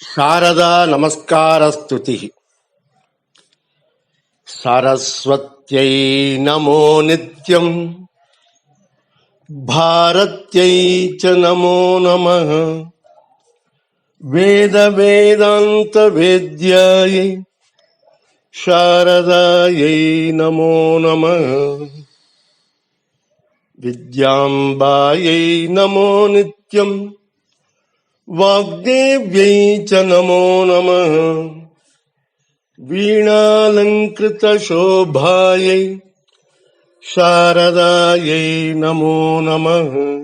శారదా నమస్కారస్తుతి సరస్వత్యై నమో నిత్యం భారత్యై చ నమో నమ వేద వేదాంత వేద్యాయై శారదాయై నమో నమ విద్యాంబాయై నమో నిత్యం वाग्देव्यै च नमो नमः। वीणालङ्कृतशोभायै शारदायै नमो नमः।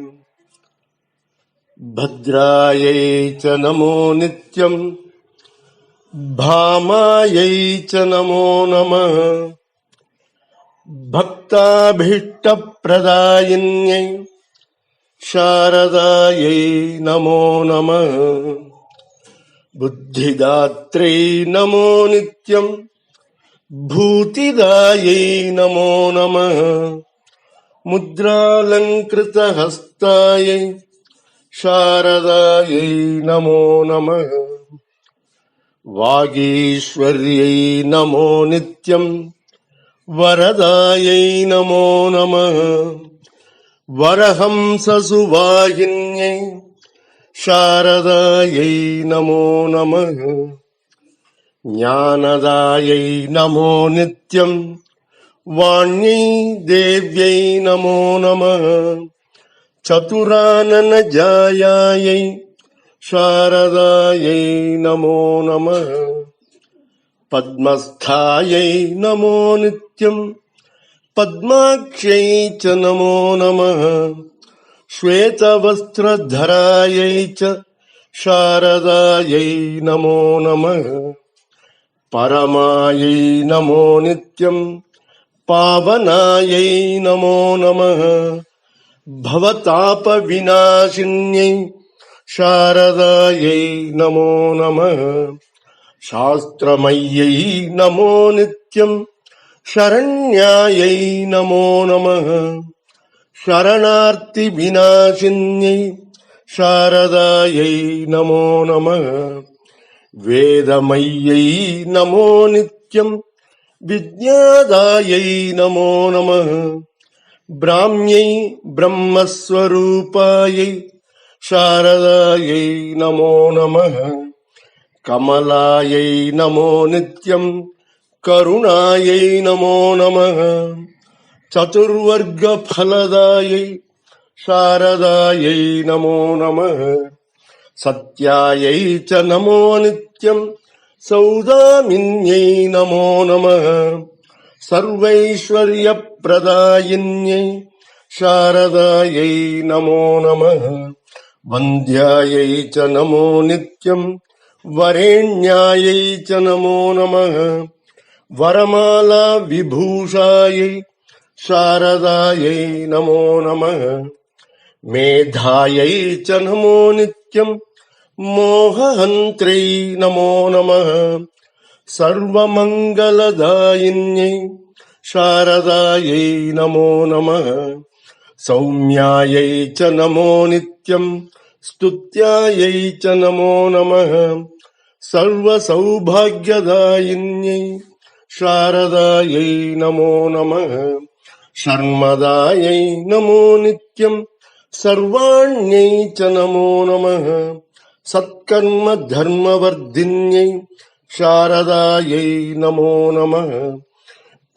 भद्रायै च नमो नित्यम् भामायै च नमो नमः। भक्ताभीष्टप्रदायिन्यै शारदायै नमो नमः बुद्धिदात्रै नमो नित्यम् भूतिदायै नमो नमः मुद्रालङ्कृतहस्तायै शारदायै नमो नमः वागीश्वर्यै नमो नित्यम् वरदायै नमो नमः വരഹംസസുവാഹിന്യൈ ശാരദായൈ നമോ നമ. ജ്ഞാനദായൈ നമോ നിത്യം. വാണ്യൈ ദേവ്യൈ നമോ നമ. ചതുരാനനജായൈ ശാരദായൈ നമോ നമ. പത്മസ്ഥായൈ നമോ നിത്യം. पद्माक्ष्यै च नमो नमः श्वेतवस्त्रधरायै च शारदायै नमो नमः परमायै नमो नित्यम् पावनायै नमो नमः भवतापविनाशिन्यै शारदायै नमो नमः शास्त्रमय्यै नमो नित्यम् சரண்யாயை நமோ நம சரணார்த்தி விநாசின்யை சாரதாயை நமோ நம வேதமையை நமோ நித்யம். வித்யாதாயை நமோ நம பிராமியை பிரம்மஸ்வரூபாயை சாரதாயை நமோ நம கமலாயை நமோ நித்யம். கருணாயை நமோ நம சதுர்வர்க்க பலதாயை சாரதாயை நமோ நம சத்யாயை ச நமோ நித்யம் சௌதாமின்யை நமோ நம சர்வைஸ்வர்ய பிரதாயின்யை சாரதாயை நமோ நம வந்தியாயை ச நமோ நித்யம் வரேண்யாயை ச நமோ நம वरमाला विभूषायै शारदायै नमो नमः मेधायै च नमो नित्यम् मोहहन्त्रै नमो नमः सर्वमङ्गलदायिन्यै शारदायै नमो नमः सौम्यायै च नमो नित्यम् स्तुत्यायै च नमो नमः सर्वसौभाग्यदायिन्यै शारदायै नमो नमः शर्मदायै नमो नित्यम् सर्वाण्यै च नमो नमः सत्कर्मधर्मवर्धिन्यै शारदायै नमो नमः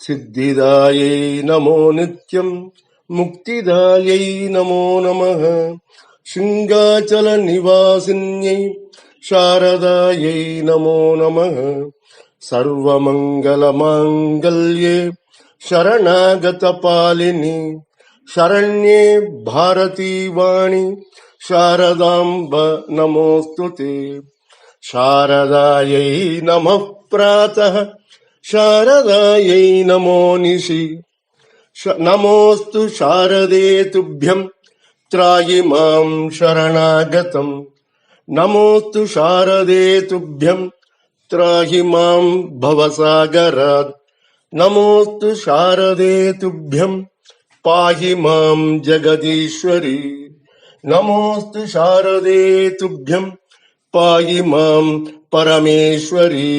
सिद्धिदायै नमो नित्यम् मुक्तिदायै नमो नमः शृङ्गाचलनिवासिन्यै शारदायै नमो नमः सर्वमङ्गलमाङ्गल्ये शरणागतपालिनि शरण्ये भारती वाणि शारदाम्ब नमोऽस्तु ते शारदायै नमः प्रातः शारदायै नमो निशि श- नमोऽस्तु शारदे तुभ्यम् त्रायि माम् शरणागतम् नमोऽस्तु शारदे तुभ्यम् त्राहि माम् भवसागरात्। नमोऽस्तु शारदे तुभ्यम् पाहि माम् जगदीश्वरी। नमोऽस्तु शारदे तुभ्यम् पाहि माम् परमेश्वरी।